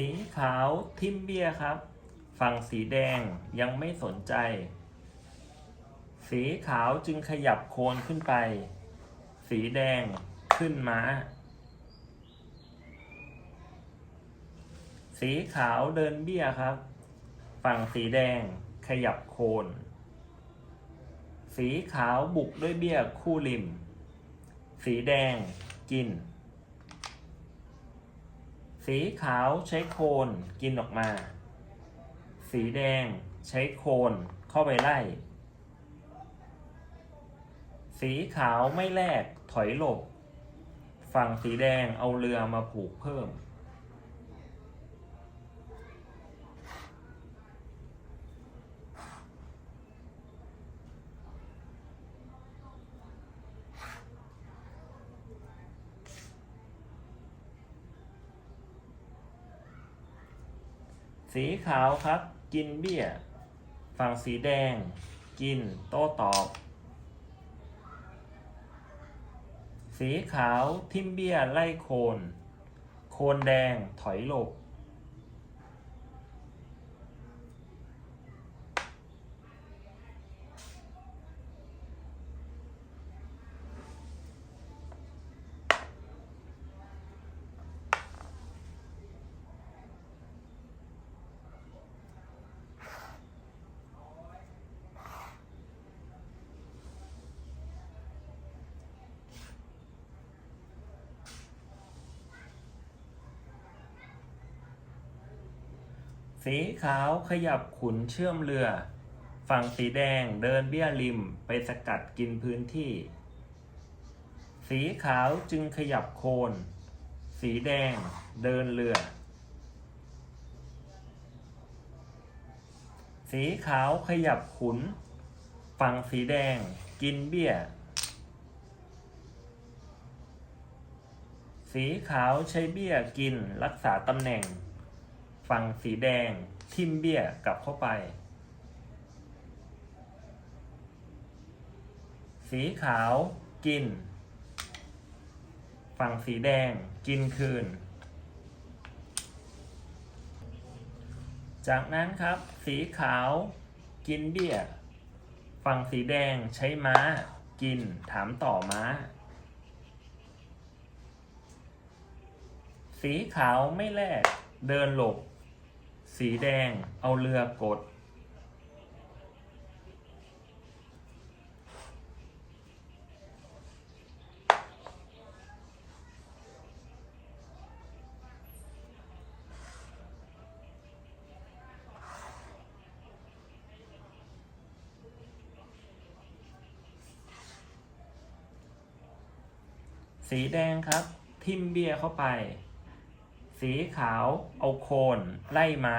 สีขาวทิมเบียครับ ฝั่งสีแดงยังไม่สนใจ สีขาวจึงขยับโคนขึ้นไป สีแดงขึ้นม้า สีขาวเดินเบี้ยครับ ฝั่งสีแดงขยับโคน สีขาวบุกด้วยเบี้ยคู่ริม สีแดงกิน สีขาวใช้โคนกินออกมา สีแดงใช้โคนเข้าไปไล่ สีขาวไม่แลกถอยหลบ ฝั่งสีแดงเอาเรือมาผูกเพิ่ม สีขาวครับ กินเบี้ย ฝั่งสีแดง กิน โต้ตอบ สีขาวทิมเบี้ยไล่โคน โคนแดงถอยหลบ สีขาวขยับขุนเชื่อมเรือ ฝั่งสีแดงเดินเบี้ยริมไปสกัดกินพื้นที่ สีขาวจึงขยับโคน สีแดงเดินเรือ สีขาวขยับขุน ฝั่งสีแดงกินเบี้ย สีขาวใช้เบี้ยกินรักษาตำแหน่ง ฝั่งสีแดงทิมเบี้ยกลับเข้าไป สีขาวกิน ฝั่งสีแดงกินคืน จากนั้นครับ สีขาวกินเบี้ย ฝั่งสีแดงใช้ม้า กินถามต่อม้า สีขาวไม่แลกเดินหลบ สีแดงเอาเรือกด สีแดงครับ ทิมเบียเข้าไป สีขาวเอาโคน ไล่ม้า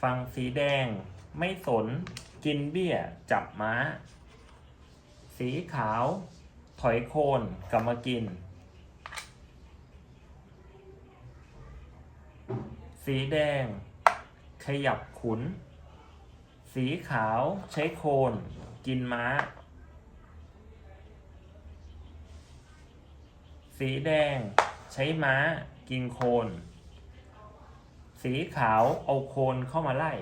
ฝั่งสีแดง ไม่สน กินเบี้ย จับม้า สีขาว ถอยโคนกลับมากิน สีแดง ขยับขุน สีขาวใช้โคน กินม้า สีแดงใช้ม้า กินโคน สีขาวเอาโคนเข้ามาไล่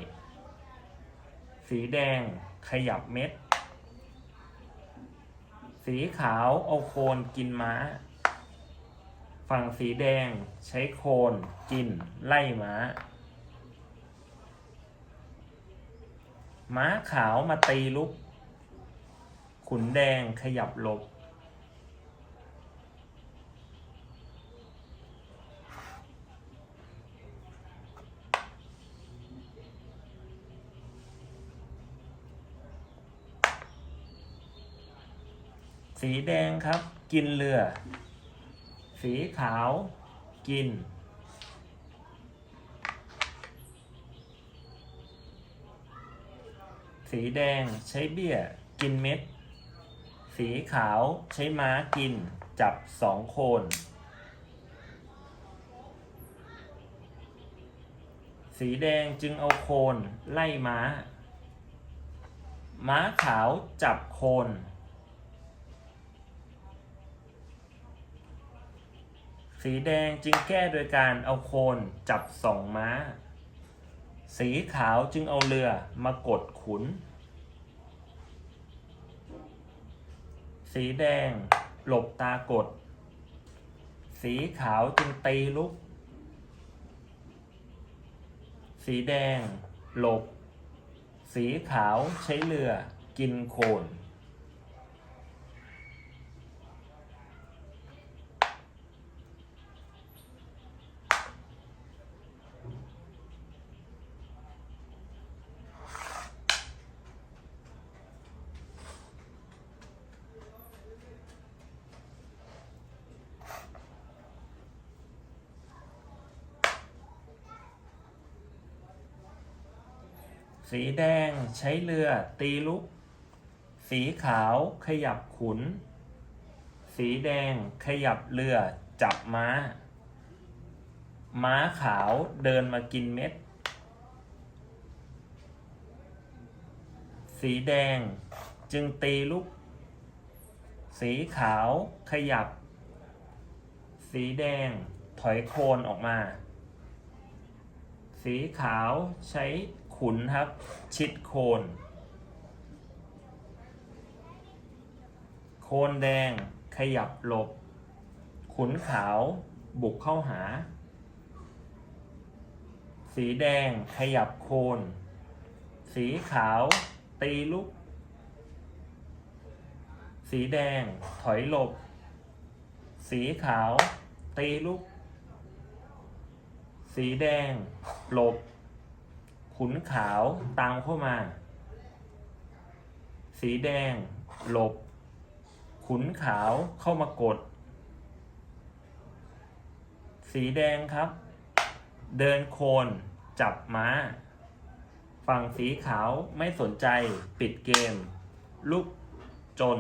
สีแดงขยับเม็ด สีขาวเอาโคนกินม้า ฝั่งสีแดงใช้โคนกินไล่ม้า ม้าขาวมาตีลุก ขุนแดงขยับหลบ สีแดงครับ กินเรือ สีขาว กิน สีแดงใช้เบี้ย กินเม็ด สีขาวใช้ม้ากิน จับสองโคน สีแดงจึงเอาโคนไล่ม้า ม้าขาวจับโคน สีแดงจึงแก้โดยการเอาโคนจับสองม้า สีขาวจึงเอาเรือมากดขุน สีแดงหลบตากด สีขาวจึงตีลุก สีแดงหลบ สีขาวใช้เรือกินโคน สีแดงใช้เรือ ตีลุก สีขาวขยับขุน สีแดงขยับเรือ จับม้า ม้าขาวเดินมากินเม็ด สีแดงจึงตีลุก สีขาวขยับ สีแดงถอยโคนออกมา สีขาวใช้ ขุนครับ ชิดโคน โคนแดงขยับหลบ ขุนขาวบุกเข้าหา สีแดงขยับโคน สีขาวตีลุก สีแดงถอยหลบ สีขาวตีลุก สีแดงหลบ ขุนขาวตามเข้ามา สีแดง หลบ ขุนขาวเข้ามากด สีแดงครับ เดินโคนจับม้า ฝั่งสีขาวไม่สนใจปิดเกม ลุกจน